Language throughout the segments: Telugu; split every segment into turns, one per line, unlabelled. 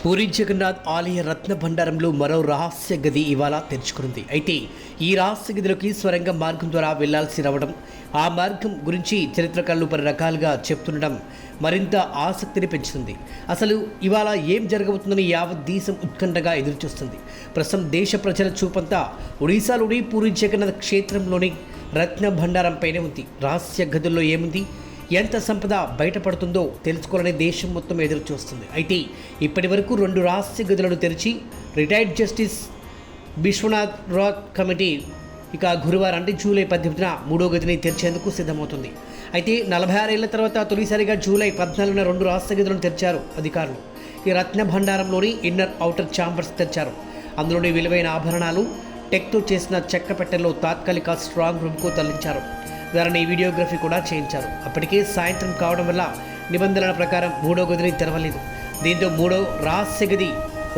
పూరి జగన్నాథ్ ఆలయ రత్న భండారంలో మరో రహస్య గది ఇవాళ తెరుచుకుంది. అయితే ఈ రహస్య గదిలోకి స్వరంగ మార్గం ద్వారా వెళ్ళాల్సి రావడం ఆ మార్గం గురించి చరిత్రకారులు పలు రకాలుగా చెప్తుండడం మరింత ఆసక్తిని పెంచుతుంది. అసలు ఇవాళ ఏం జరగబోతుందని యావత్ దేశం ఉత్కంఠగా ఎదురుచూస్తుంది. ప్రస్తుతం దేశ ప్రజల చూపంతా ఒడిశాలోని పూరి జగన్నాథ్ క్షేత్రంలోని రత్న భండారంపైనే ఉంది. రహస్య గదుల్లో ఏముంది? ఎంత సంపద బయటపడుతుందో తెలుసుకోవాలని దేశం మొత్తం ఎదురు చూస్తుంది అయితే ఇప్పటి వరకు రెండు రహస్య గదులను తెరిచి retired justice Vishwanath Rath committee ఇక గురువారం అంటే జూలై పద్దెనిమిదిన మూడో గదిని తెరిచేందుకు సిద్ధమవుతుంది. అయితే నలభై ఆరేళ్ళ తర్వాత తొలిసారిగా జూలై పద్నాలుగున రెండు రహస్య గదులను తెరిచారు అధికారులు. ఈ రత్న భండారంలోని ఇన్నర్ ఔటర్ ఛాంబర్స్ తెరిచారు. అందులోని విలువైన ఆభరణాలు టెక్తో చేసిన చెక్క పెట్టెల్లో తాత్కాలిక స్ట్రాంగ్ రూమ్కు తరలించారు. దానిని వీడియోగ్రఫీ కూడా చేయించారు. అప్పటికే సాయంత్రం కావడం వల్ల నిబంధనల ప్రకారం మూడో గదిని తెరవలేదు. దీంతో మూడో రహస్య గది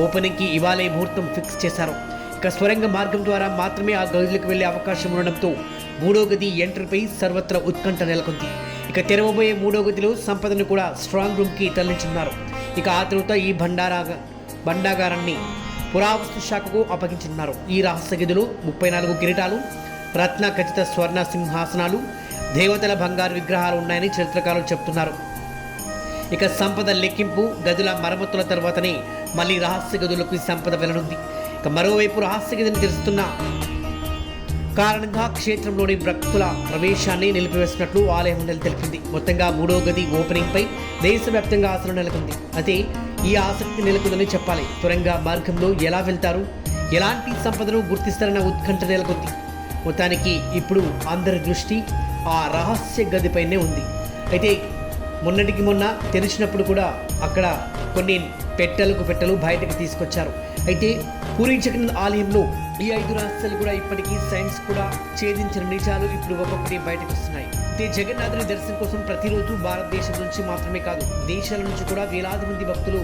ఓపెనింగ్కి ఇవాళే ముహూర్తం ఫిక్స్ చేశారు. ఇక స్వరంగ మార్గం ద్వారా మాత్రమే ఆ గదులకు వెళ్ళే అవకాశం ఉండడంతో మూడో గది ఎంట్రీపై సర్వత్రా ఉత్కంఠ నెలకొంది. ఇక తెరవబోయే మూడో గదిలో సంపదను కూడా స్ట్రాంగ్ రూమ్కి తరలించున్నారు ఇక ఆ తరువాత ఈ భండారా భండాగారాన్ని పురావస్తు శాఖకు అప్పగించున్నారు ఈ రహస్య గదిలో ముప్పై నాలుగు కిరీటాలు రత్న ఖచ్చిత స్వర్ణ సింహాసనాలు దేవతల బంగారు విగ్రహాలు ఉన్నాయని చరిత్రకారులు చెప్తున్నారు. ఇక సంపద లెక్కింపు గదుల మరమ్మతుల తర్వాతనే మళ్ళీ రహస్య గదులకు ఈ సంపద వెళ్ళనుంది ఇక మరోవైపు రహస్య గదిని తెరుస్తున్న కారణంగా క్షేత్రంలోని భక్తుల ప్రవేశాన్ని నిలిపివేసినట్లు ఆలయ మండలి తెలిపింది. మొత్తంగా మూడో గది ఓపెనింగ్పై దేశవ్యాప్తంగా ఆశలు నెలకొంది. అయితే ఈ ఆసక్తి నెలకొందని చెప్పాలి. త్వరంగా మార్గంలో ఎలా వెళ్తారు? ఎలాంటి సంపదను గుర్తిస్తారన్న ఉత్కంఠ నెలకొంది. మొత్తానికి ఇప్పుడు అందరి దృష్టి ఆ రహస్య గదిపైనే ఉంది. అయితే మొన్నటికి మొన్న తెరిచినప్పుడు కూడా అక్కడ కొన్ని పెట్టెలకు పెట్టెలు బయటకు తీసుకొచ్చారు. అయితే పూరి జగన్నాథ్ ఆలయంలో ఈ ఐదు రహస్యాలు కూడా ఇప్పటికీ సైన్స్ కూడా ఛేదించిన నిజాలు ఇప్పుడు ఒక్కొక్కటి బయటకు వస్తున్నాయి అంటే జగన్నాథుని దర్శనం కోసం ప్రతిరోజు భారతదేశం నుంచి మాత్రమే కాదు దేశాల నుంచి కూడా వేలాది మంది భక్తులు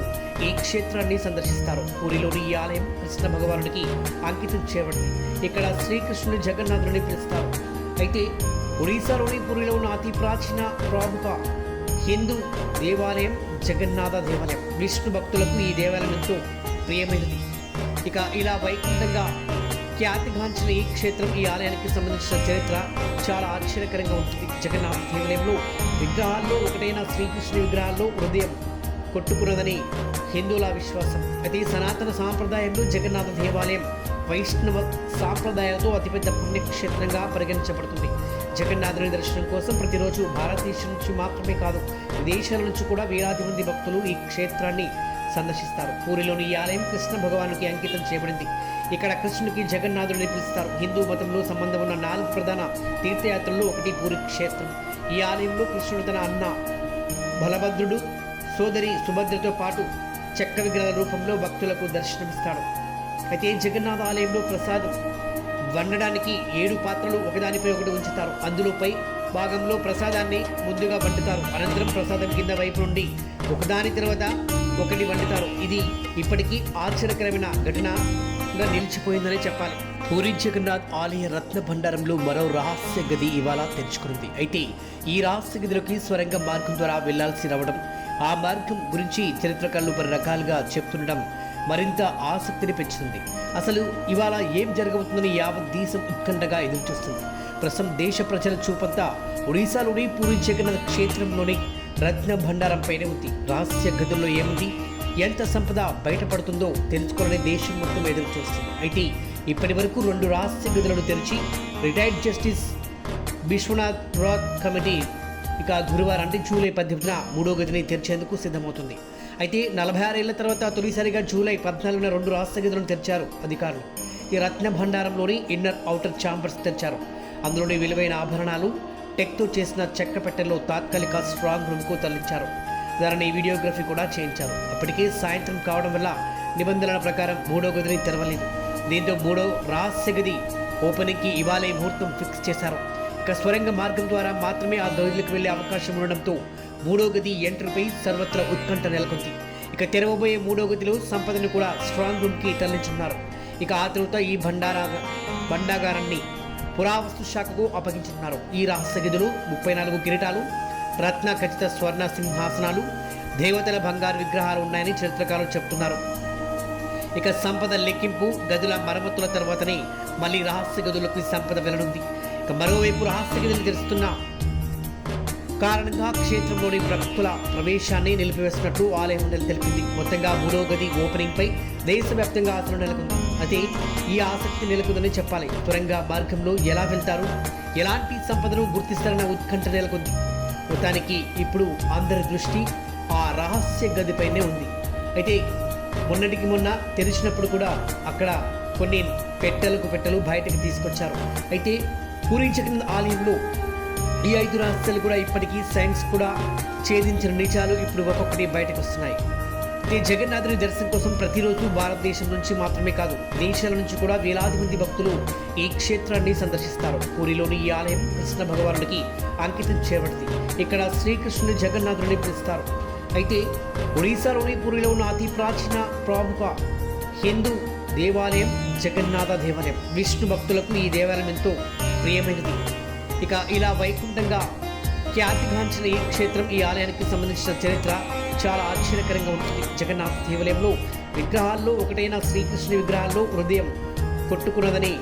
ఈ క్షేత్రాన్ని సందర్శిస్తారు. పూరిలోని ఈ ఆలయం కృష్ణ భగవానుడికి అంకితం చేయబడింది. ఇక్కడ శ్రీకృష్ణుని జగన్నాథుని పిలుస్తారు. అయితే ఒడిశాలోని పూరిలో ఉన్న అతి ప్రాచీన ప్రముఖ హిందూ దేవాలయం జగన్నాథ దేవాలయం. విష్ణు భక్తులకు ఈ దేవాలయం ఎంతో ప్రియమైనది. ఇక ఇలా వైకుంఠంగా ఖ్యాతిగాంచిన ఈ క్షేత్రం ఈ ఆలయానికి సంబంధించిన చరిత్ర చాలా ఆశ్చర్యకరంగా ఉంటుంది. జగన్నాథ దేవాలయంలో విగ్రహాల్లో ఒకటైన శ్రీకృష్ణ విగ్రహాల్లో హృదయం కొట్టుకున్నదని హిందువుల విశ్వాసం. అయితే సనాతన సాంప్రదాయంలో జగన్నాథ దేవాలయం వైష్ణవ సాంప్రదాయంతో అతిపెద్ద పుణ్యక్షేత్రంగా పరిగణించబడుతుంది. జగన్నాథుని దర్శనం కోసం ప్రతిరోజు భారతదేశం నుంచి మాత్రమే కాదు విదేశాల నుంచి కూడా వేలాది మంది భక్తులు ఈ క్షేత్రాన్ని సందర్శిస్తారు. పూరిలోని ఈ ఆలయం కృష్ణ భగవానుకి అంకితం చేయబడింది. ఇక్కడ కృష్ణుడికి జగన్నాథుడిని పిలుస్తారు. హిందూ మతంలో సంబంధం ఉన్న నాలుగు ప్రధాన తీర్థయాత్రల్లో ఒకటి పూరి క్షేత్రం. ఈ ఆలయంలో కృష్ణుడు తన అన్న బలభద్రుడు సోదరి సుభద్రతో పాటు చెక్క విగ్రహ రూపంలో భక్తులకు దర్శనమిస్తాడు. అయితే జగన్నాథ ఆలయంలో ప్రసాదం వండడానికి ఏడు పాత్రలు ఒకదానిపై ఒకటి ఉంచుతారు. అందులోపై భాగంలో ప్రసాదాన్ని ముందుగా వండుతారు. అనంతరం ప్రసాదం కింద వైపు నుండి ఒకదాని తర్వాత ఒకటి వండుతారు. ఇది ఇప్పటికీ ఆశ్చర్యకరమైన ఘటన. ఘటనగా నిలిచిపోయిందని చెప్పాలి. పూరి జగన్నాథ్ ఆలయ రత్న భండారంలో మరో రహస్య గది ఇవాళ తెరుచుకుంది. అయితే ఈ రహస్య గదిలోకి స్వరంగ మార్గం ద్వారా వెళ్ళాల్సి రావడం ఆ మార్గం గురించి చరిత్రకారులు పలు రకాలుగా చెప్తుండడం మరింత ఆసక్తిని పెంచుతుంది. అసలు ఇవాళ ఏం జరగబోతుందని యావత్ దేశం ఉత్కంఠగా ఎదురుచూస్తుంది. ప్రస్తుతం దేశ ప్రజల చూపంతా ఒడిశాలోని పూరి జగన్నాథ్ క్షేత్రంలోని రత్న భండారంపైనే ఉంది. రహస్య గదుల్లో ఏముంది? ఎంత సంపద బయటపడుతుందో తెలుసుకోవాలని దేశం మొత్తం ఎదురు చూస్తుంది. అయితే ఇప్పటి వరకు రెండు రహస్య గదులను తెరిచి retired justice Vishwanath Rath committee ఇక గురువారం అంటే జూలై పద్దెనిమిదిన మూడో గదిని తెరిచేందుకు సిద్ధమవుతుంది. అయితే నలభై ఆరేళ్ళ తర్వాత తొలిసారిగా జూలై పద్నాలుగున రెండు రహస్య గదులను తెరిచారు అధికారులు. ఈ రత్న భండారంలోని ఇన్నర్ ఔటర్ ఛాంబర్స్ తెరిచారు. అందులోని విలువైన ఆభరణాలు టెక్తో చేసిన చెక్క పెట్టెల్లో తాత్కాలిక స్ట్రాంగ్ రూమ్కు తరలించారు. దానిని వీడియోగ్రఫీ కూడా చేయించారు. అప్పటికే సాయంత్రం కావడం వల్ల నిబంధనల ప్రకారం మూడో గదిని తెరవలేదు. దీంతో మూడో రహస్య గది ఓపెనింగ్కి ఇవాళ ముహూర్తం ఫిక్స్ చేశారు. ఇక స్వరంగ మార్గం ద్వారా మాత్రమే ఆ గదులకు వెళ్ళే అవకాశం ఉండడంతో మూడో గది ఎంట్రీపై సర్వత్రా ఉత్కంఠ నెలకొంది. ఇక తెరవబోయే మూడో గదిలో సంపదను కూడా స్ట్రాంగ్ రూమ్కి తరలించున్నారు ఇక ఆ తరువాత ఈ భండారా భండాగారాన్ని పురావస్తు శాఖకు అప్పగించున్నారు ఈ రహస్య గదులు ముప్పై నాలుగు కిరీటాలు రత్న ఖచ్చిత స్వర్ణ సింహాసనాలు దేవతల బంగారు విగ్రహాలు ఉన్నాయని చరిత్రకారులు చెప్తున్నారు. ఇక సంపద లెక్కింపు గదుల మరమ్మతుల తర్వాతనే మళ్ళీ రహస్య గదులకు సంపద వెళ్ళనుంది ఇక మరోవైపు రహస్య గదులు తెరుస్తున్న కారణంగా క్షేత్రంలోని భక్తుల ప్రవేశాన్ని నిలిపివేస్తున్నట్టు ఆలయం మండలి తెలిపింది. మొత్తంగా మూడో గది ఓపెనింగ్ పై దేశవ్యాప్తంగా ఆశలు నెలకొంది. అయితే ఈ ఆసక్తి నెలకొందని చెప్పాలి. త్వరగా మార్గంలో ఎలా వెళ్తారు? ఎలాంటి సంపదను గుర్తిస్తారన్న ఉత్కంఠ నెలకొంది. మొత్తానికి ఇప్పుడు అందరి దృష్టి ఆ రహస్య గదిపైనే ఉంది. అయితే మొన్నటికి మొన్న తెరిచినప్పుడు కూడా అక్కడ కొన్ని పెట్టెలకు పెట్టెలు బయటకు తీసుకొచ్చారు. అయితే పూరి జగన్నాథ్ ఆలయంలో ఈ ఐదు రహస్యాలు కూడా ఇప్పటికీ సైన్స్ కూడా ఛేదించిన నిజాలు ఇప్పుడు ఒక్కొక్కటి బయటకు వస్తున్నాయి. ఈ జగన్నాథుని దర్శనం కోసం ప్రతిరోజు భారతదేశం నుంచి మాత్రమే కాదు దేశాల నుంచి కూడా వేలాది మంది భక్తులు ఈ క్షేత్రాన్ని సందర్శిస్తారు. పూరిలోని ఈ ఆలయం కృష్ణ భగవానుడికి అంకితం చేయబడింది. ఇక్కడ శ్రీకృష్ణుని జగన్నాథుడిని పిలుస్తారు. అయితే ఒడిశాలోని పూరిలో ఉన్న అతి ప్రాచీన ప్రముఖ హిందూ దేవాలయం జగన్నాథ దేవాలయం. విష్ణు భక్తులకు ఈ దేవాలయం ఎంతో ప్రియమైనది. ఇక ఇలా వైకుంఠంగా ఖ్యాతిగాంచిన ఈ క్షేత్రం ఈ ఆలయానికి సంబంధించిన చరిత్ర చాలా ఆశ్చర్యకరంగా ఉంటుంది. జగన్నాథ్ దేవాలయంలో విగ్రహాల్లో ఒకటైన శ్రీకృష్ణుని విగ్రహాల్లో హృదయం కొట్టుకున్నదని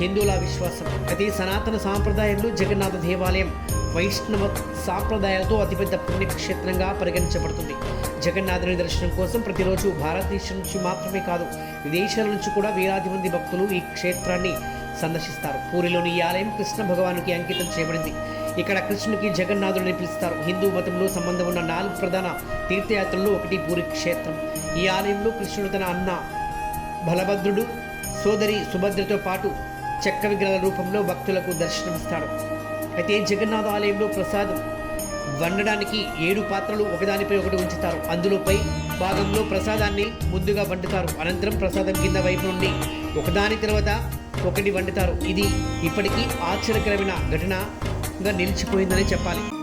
హిందువుల విశ్వాసం. అయితే సనాతన సాంప్రదాయంలో జగన్నాథ దేవాలయం వైష్ణవ సాంప్రదాయాలతో అతిపెద్ద పుణ్యక్షేత్రంగా పరిగణించబడుతుంది. జగన్నాథుని దర్శనం కోసం ప్రతిరోజు భారతదేశం నుంచి మాత్రమే కాదు విదేశాల నుంచి కూడా వేలాది మంది భక్తులు ఈ క్షేత్రాన్ని సందర్శిస్తారు. పూరిలోని ఈ ఆలయం కృష్ణ భగవానుకి అంకితం చేయబడింది. ఇక్కడ కృష్ణునికి జగన్నాథుడు పిలుస్తారు. హిందూ మతంలో సంబంధం ఉన్న నాలుగు ప్రధాన తీర్థయాత్రల్లో ఒకటి పూరి క్షేత్రం. ఈ ఆలయంలో కృష్ణుడు తన అన్న బలభద్రుడు సోదరి సుభద్రతో పాటు చెక్క విగ్రహాల రూపంలో భక్తులకు దర్శనమిస్తాడు. అయితే జగన్నాథ ఆలయంలో ప్రసాదం వండడానికి ఏడు పాత్రలు ఒకదానిపై ఒకటి ఉంచుతారు. అందులోపై భాగంలో ప్రసాదాన్ని ముందుగా వండుతారు. అనంతరం ప్రసాదం కింద వైపు నుండి ఒకదాని తర్వాత ఒకటి వండుతారు. ఇది ఇప్పటికీ ఆశ్చర్యకరమైన ఘటన. నిలిచిపోయిందని చెప్పాలి.